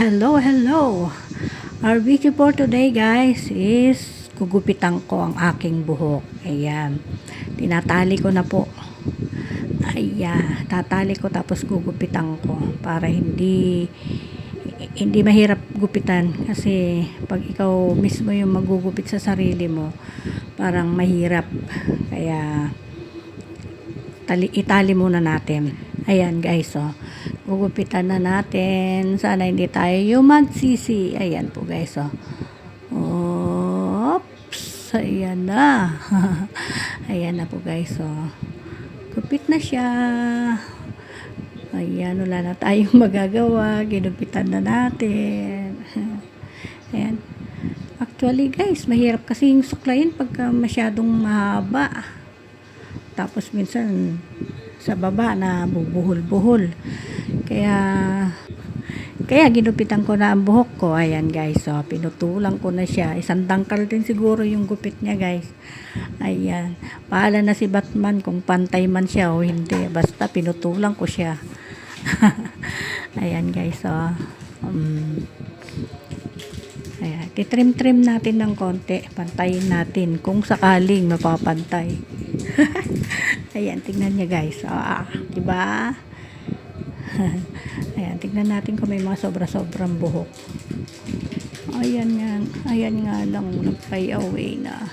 Hello, hello! Our video for today guys is gugupitan ko ang aking buhok. Ayan. Tinatali ko na po. Ayan. Tatali ko tapos gugupitan ko para hindi hindi mahirap gupitan kasi pag ikaw mismo yung magugupit sa sarili mo parang mahirap kaya tali, itali muna natin ayan guys oh gugupitan na natin sana hindi tayo yung magsisi ayan po guys oh oops ayan na ayan na po guys oh gupit na siya Ayan, wala na tayong magagawa. Ginupitan na natin. Ayan. Actually, guys, mahirap kasi yung suklayin pagka masyadong mahaba. Tapos minsan, sa baba na bubuhol-buhol. Kaya, kaya ginupitan ko na ang buhok ko. Ayan, guys. So, pinutulang ko na siya. Isang dangkal din siguro yung gupit niya, guys. Ayan. Paala na si Batman kung pantay man siya o hindi. Basta pinutulang ko siya. Ayan guys, so. Um, ayan, titrim-trim natin ng konti. Pantayin natin kung sakaling mapapantay. ayan, tingnan niya guys. Ah, di ba? ayan, tingnan natin kung may mga sobra-sobrang buhok. Ayan yan. Ayan nga lang, nag-fly away na.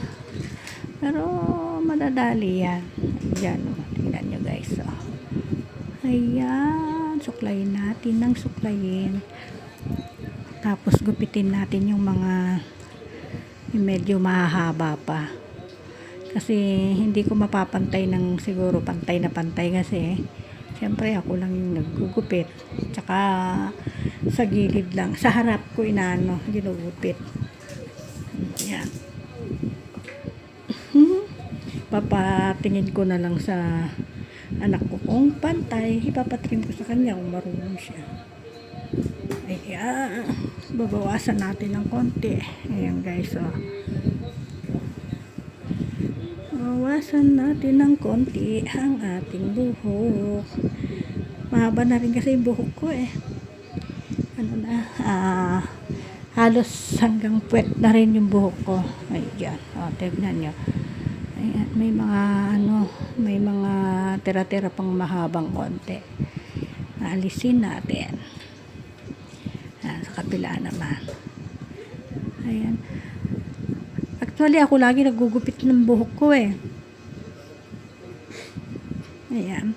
Pero, madadali yan. Ayan, oh. tingnan nyo guys. Oh. Ayan, suklayin natin ng suklayin. Tapos gupitin natin yung mga yung medyo mahahaba pa. Kasi hindi ko mapapantay ng siguro pantay na pantay kasi syempre ako lang yung naggugupit. Tsaka sa gilid lang, sa harap ko inaano, ginugupit. Ayan. Papatingin ko na lang sa anak ko kung pantay, ipapatrim ko sa kanya kung marunong siya. Ayan. Babawasan natin ng konti. Ayan guys, oh. Bawasan natin ng konti ang ating buhok. Mahaba na rin kasi yung buhok ko eh. Ano na, ah, halos hanggang puwet na rin yung buhok ko. Ayan, oh, tignan nyo. Ayan, may mga ano, may mga tira-tira pang mahabang konti. Alisin natin. Ayan, sa kabila naman. Ayan. Actually, ako lagi nagugupit ng buhok ko eh. Ayan.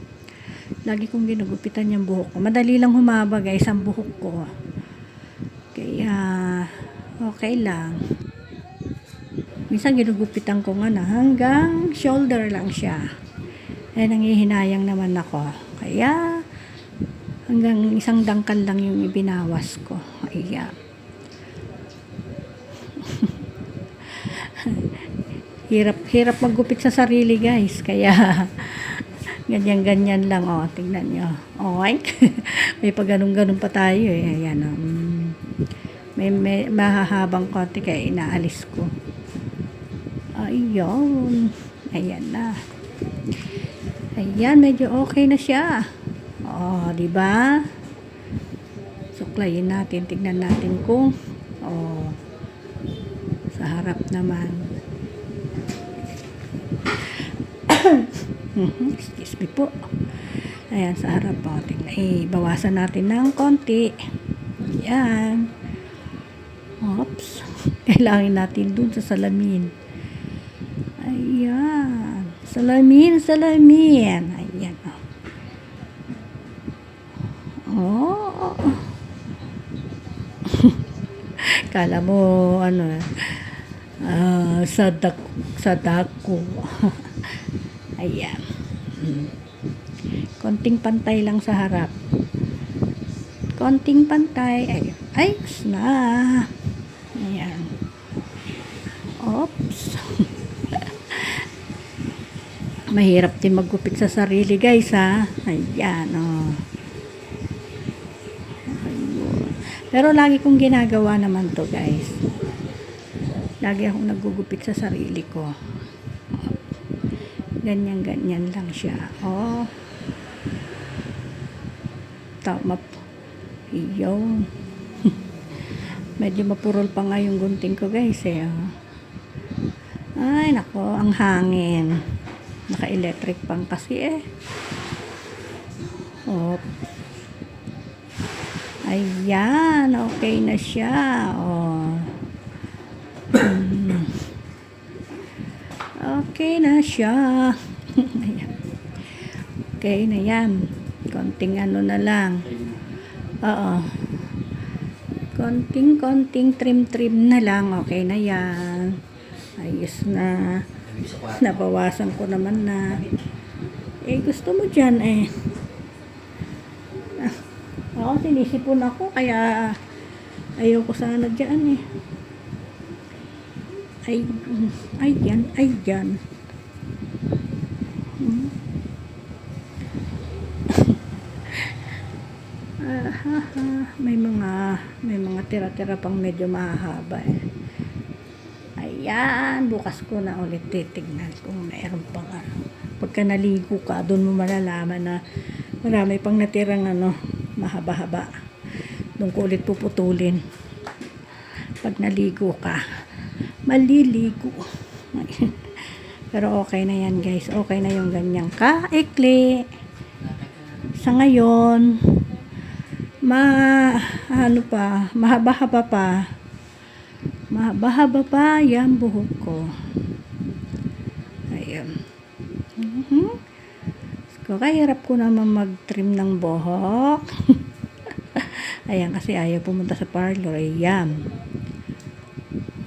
Lagi kong ginugupitan yung buhok ko. Madali lang humaba guys ang buhok ko. Kaya, okay lang. Minsan ginugupitan ko nga na hanggang shoulder lang siya. Eh, nangihinayang naman ako. Kaya, hanggang isang dangkal lang yung ibinawas ko. Ayan. Hirap, hirap maggupit sa sarili guys. Kaya, ganyan-ganyan lang. O, oh, tingnan nyo. Okay? may pag ganun-ganun pa tayo eh. Ayan, oh. Mm. May, may mahahabang konti kaya inaalis ko. Ayun. Ayan na. Ayan, medyo okay na siya. Oh, di ba? Suklayin natin, tignan natin kung oh sa harap naman. Excuse me po. Ayan, sa harap po. Tignan. Eh, bawasan natin ng konti. Ayan. Oops. Kailangan natin dun sa salamin. Ayan. Salamin, salamin. Ayan. Oh. Kala mo, ano, uh, sadak, sadako. Ayan. Konting pantay lang sa harap. Konting pantay. Ay, ay, na. Ayan. Oops. Mahirap din maggupit sa sarili, guys, ha? Ayan, oh. Pero lagi kong ginagawa naman to, guys. Lagi akong naggugupit sa sarili ko. Ganyan-ganyan lang siya. Oh. Tama po. Medyo mapurol pa nga yung gunting ko guys eh. oh. Ay nako, ang hangin. Naka-electric pang kasi eh. Oh. Ayan, okay na siya. Oh. Okay na siya. Okay na yan. Konting ano na lang. Oo. Konting-konting trim-trim na lang. Okay na yan. Ayos na. Nabawasan ko naman na. Eh, gusto mo dyan eh. Ah, Ako, sinisipon ako. Kaya, ayaw ko sana dyan eh. Ay, ay yan, ay yan. Hmm. Ah, ha, ha. may mga may mga tira-tira pang medyo mahahaba eh. Ayan, bukas ko na ulit titignan kung mayroon pang ano. Pagka naligo ka, doon mo malalaman na marami pang natirang ano, mahaba-haba. Doon ko ulit puputulin. Pag naligo ka, maliligo. Pero okay na yan guys. Okay na yung ganyang kaikli. Sa ngayon, ma ano pa, mahaba-haba pa. Mahaba-haba pa yan buhok ko. Ayan. Mhm. So, kahirap ko naman mag-trim ng buhok. Ayan, kasi ayaw pumunta sa parlor. Ayan.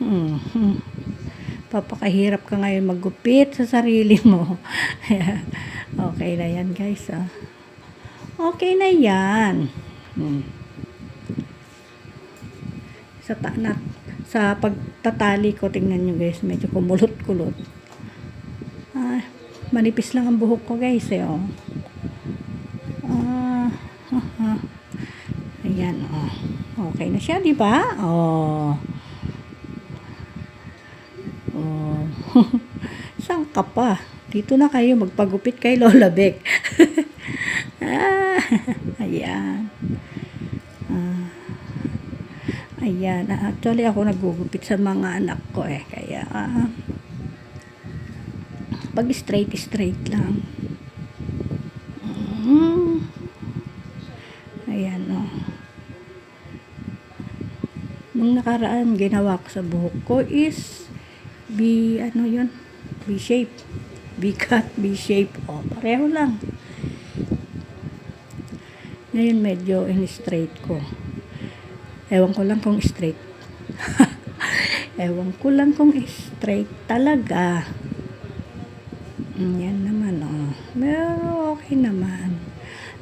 Mhm. Papakahirap ka ngayon maggupit sa sarili mo. Okay na yan, guys. Ah. Okay na yan. Hmm. Sa ta na, sa pagtatali ko, tingnan nyo guys, medyo kumulot-kulot. Ah, manipis lang ang buhok ko guys eh, oh. Ah, ah. Ayan, oh. Okay na siya, di ba? Oh. Oh. Saan ka pa? Dito na kayo magpagupit kay Lola Beck. ah, ayan. Ah, ayan. Ah, Actually, ako nagugupit sa mga anak ko eh. Kaya, ah, pag straight, straight lang. Mm. Ayan, oh. Nung nakaraan, ginawa ko sa buhok ko is B, ano yun? B-shape. B-cut, B-shape. O, pareho lang. Ngayon medyo in-straight ko. Ewan ko lang kung straight. Ewan ko lang kung straight talaga. Yan naman, oh. Pero okay naman.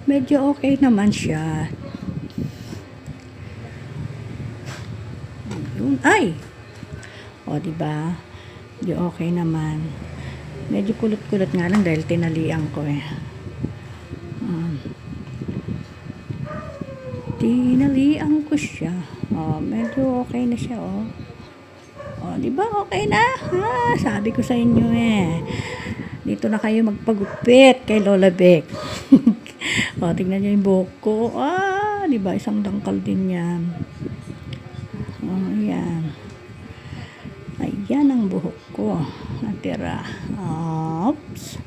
Medyo okay naman siya. Yun. Ay! O, di okay naman. Medyo kulot-kulot nga lang dahil tinalian ko eh. Um, tinalian ko siya. O, medyo okay na siya, oh. O, di ba? Okay na? Ha? Sabi ko sa inyo eh. Dito na kayo magpagupit kay Lola Beck. o, tingnan niyo yung buhok ko. Ah, di ba? Isang dangkal din yan. Ayan ang buhok ko. Natira. Oops.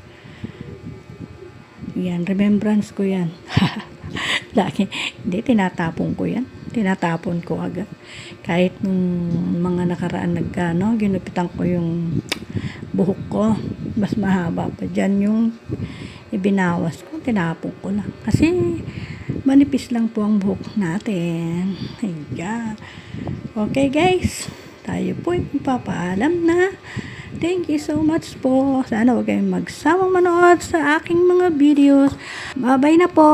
Yan, remembrance ko yan. Lagi, hindi, tinatapon ko yan. Tinatapon ko agad. Kahit nung mga nakaraan nagkano, ginupitan ko yung buhok ko. Mas mahaba pa dyan yung ibinawas ko. Tinapon ko lang. Kasi manipis lang po ang buhok natin. Ayan. Okay guys, tayo po ay papaalam na. Thank you so much po. Sana huwag kayong magsamang manood sa aking mga videos. Bye-bye na po.